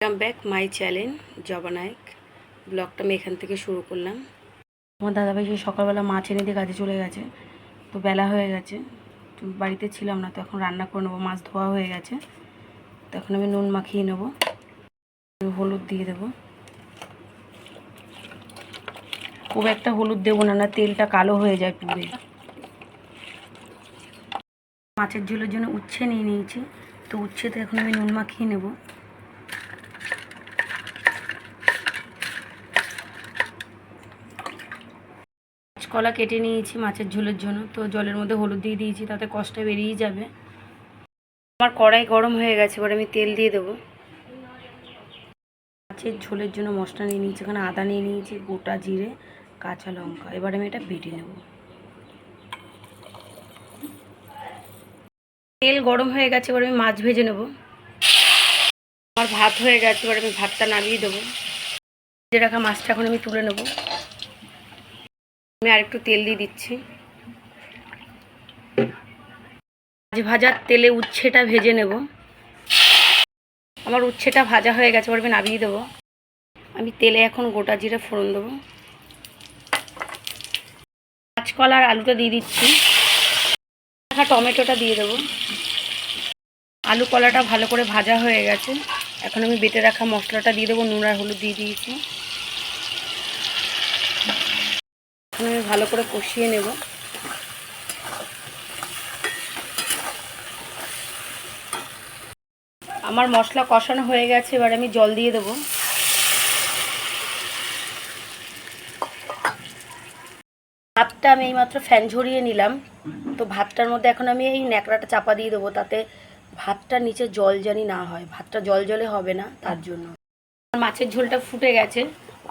Welcome back my channel জবা নায়ক ব্লগটা আমি এখান থেকে শুরু করলাম। আমার দাদাভাই সেই সকালবেলা মাছ এনে দিয়ে কাজে চলে গেছে। তো বেলা হয়ে গেছে। তো বাড়িতে ছিলাম না, তো এখন রান্না করে নেব। মাছ ধোয়া হয়ে গেছে। তো এখন আমি নুন মাখিয়ে নেব। হলুদ দিয়ে দেবো। খুব একটা হলুদ দেবো না না তেলটা কালো হয়ে যায় পুড়ে। মাছের ঝোলের জন্য উচ্ছে নিয়ে নিয়েছি। তো উচ্ছেতে এখন আমি নুন মাখিয়ে নেব। কলা কেটে নিয়েছি মাছের ঝোলের জন্য। তো জলের মধ্যে হলুদ দিয়ে দিয়েছি, তাতে কষ্টটা বেরিয়ে যাবে। আমার কড়াই গরম হয়ে গেছে, এবার আমি তেল দিয়ে দেবো। মাছের ঝোলের জন্য মশলা নিয়ে নিয়েছি, এখানে আদা নিয়ে নিয়েছি, গোটা জিরে, কাঁচা লঙ্কা। এবার আমি এটা বেটে নেব। তেল গরম হয়ে গেছে, এবার আমি মাছ ভেজে নেব। আমার ভাত হয়ে গেছে, এবার আমি ভাতটা নামিয়ে দেবো। ভেজে রাখা মাছটা এখন আমি তুলে নেব। আমি আরেকটু তেল দিয়ে দিচ্ছি। মাছ ভাজার তেলে উচ্ছেটা ভেজে নেব। আমার উচ্ছেটা ভাজা হয়ে গেছে আমি নামিয়ে দেবো। আমি তেলে এখন গোটা জিরে ফোড়ন দেবো। কাঁচকলা আর আলুটা দিয়ে দিচ্ছি। রাখা টমেটোটা দিয়ে দেবো। আলু কলাটা ভালো করে ভাজা হয়ে গেছে। এখন আমি বেটে রাখা মশলাটা দিয়ে দেবো, নুন আর হলুদ দিয়ে দিয়েছি। এখন আমি ভালো করে কষিয়ে নেব। আমার মশলা কষানো হয়ে গেছে, এবার আমি জল দিয়ে দেবো। ভাতটা আমি এইমাত্র ফ্যান ঝরিয়ে নিলাম। তো ভাতটার মধ্যে এখন আমি এই ন্যাকড়াটা চাপা দিয়ে দেবো, তাতে ভাতটা নিচে জল জানি না হয়। ভাতটা জল জলে হবে না, তার জন্য। মাছের ঝোলটা ফুটে গেছে।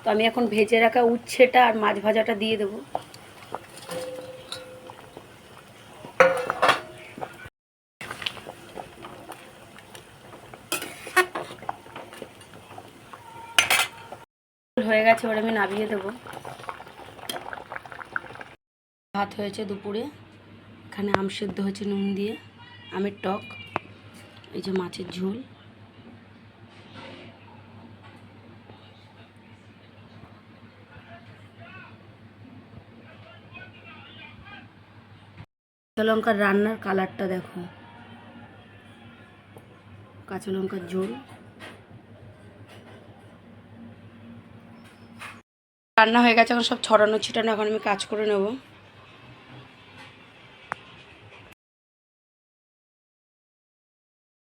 তো আমি এখন ভেজে রাখা উচ্ছেটা আর মাছ ভাজাটা দিয়ে দেবো। হয়ে গেছে, এবার আমি নামিয়ে দেবো। ভাত হয়েছে দুপুরে, এখানে আম সেদ্ধ হয়েছে নুন দিয়ে, আমের টক, এই যে মাছের ঝোল। কাঁচা লঙ্কার রান্নার কালারটা দেখো। কাঁচা লঙ্কার ঝোল। রান্না হয়ে গেছে, এখন সব ছড়ানো ছিটানো, এখন আমি কাজ করে নেব।